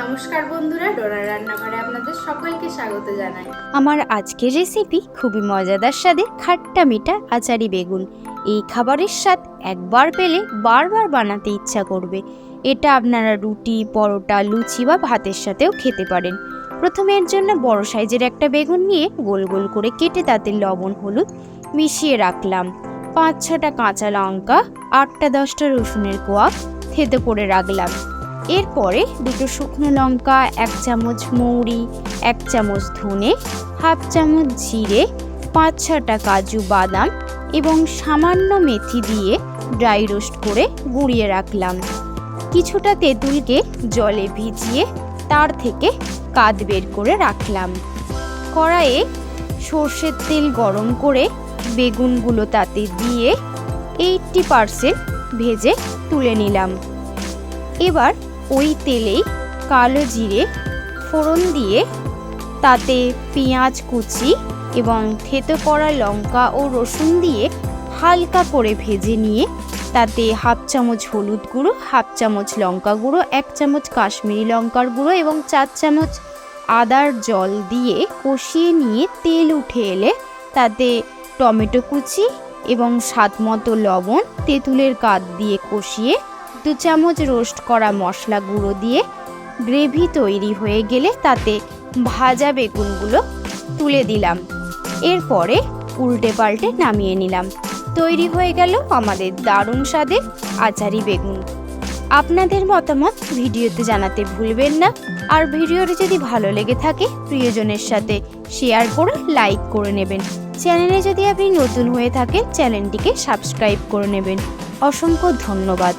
নমস্কার বন্ধুরা ডোনার রান্নাঘরে আপনাদের সকলকে স্বাগত জানাই। আমার আজকের রেসিপি খুবই মজাদার স্বাদের খাট্টা মিঠা আচারি বেগুন। এই খাবারের স্বাদ একবার পেলে বারবার বানাতে ইচ্ছা করবে। এটা আপনারা রুটি, পরোটা, লুচি বা ভাতের সাথেও খেতে পারেন। প্রথমে এর জন্য বড় সাইজের একটা বেগুন নিয়ে গোল গোল করে কেটে তাতে লবণ, হলুদ মিশিয়ে রাখলাম। পাঁচ ছটা কাঁচা লঙ্কা, আটটা দশটা রসুনের কোয়া থেতো করে রাখলাম। এরপরে দুটো শুকনো লঙ্কা, এক চামচ মৌরি, এক চামচ ধনে, হাফ চামচ জিরে, পাঁচ ছটা কাজু বাদাম এবং সামান্য মেথি দিয়ে ড্রাই রোস্ট করে গুঁড়িয়ে রাখলাম। কিছুটা তেঁতুলকে জলে ভিজিয়ে তার থেকে কাদ বের করে রাখলাম। কড়াইয়ে সর্ষের তেল গরম করে বেগুনগুলো তাতে দিয়ে এইটটি পারসেন্ট ভেজে তুলে নিলাম। এবার ওই তেলেই কালো জিরে ফোড়ন দিয়ে তাতে পেঁয়াজ কুচি এবং থেতো করা লঙ্কা ও রসুন দিয়ে হালকা করে ভেজে নিয়ে তাতে হাফ চামচ হলুদ গুঁড়ো, হাফ চামচ লঙ্কা গুঁড়ো, এক চামচ কাশ্মীরি লঙ্কার গুঁড়ো এবং চার চামচ আদার জল দিয়ে কষিয়ে নিয়ে তেল উঠে এলে তাতে টমেটো কুচি এবং স্বাদ মতো লবণ তেঁতুলের কাঠ দিয়ে কষিয়ে দু চামচ রোস্ট করা মশলা গুঁড়ো দিয়ে গ্রেভি তৈরি হয়ে গেলে তাতে ভাজা বেগুনগুলো তুলে দিলাম। এরপরে উল্টে পাল্টে নামিয়ে নিলাম। তৈরি হয়ে গেল আমাদের দারুণ স্বাদের আচারি বেগুন। আপনাদের মতামত ভিডিওতে জানাতে ভুলবেন না। আর ভিডিওটি যদি ভালো লেগে থাকে, প্রিয়জনের সাথে শেয়ার করে লাইক করে নেবেন। চ্যানেলে যদি আপনি নতুন হয়ে থাকেন, চ্যানেলটিকে সাবস্ক্রাইব করে নেবেন। অসংখ্য ধন্যবাদ।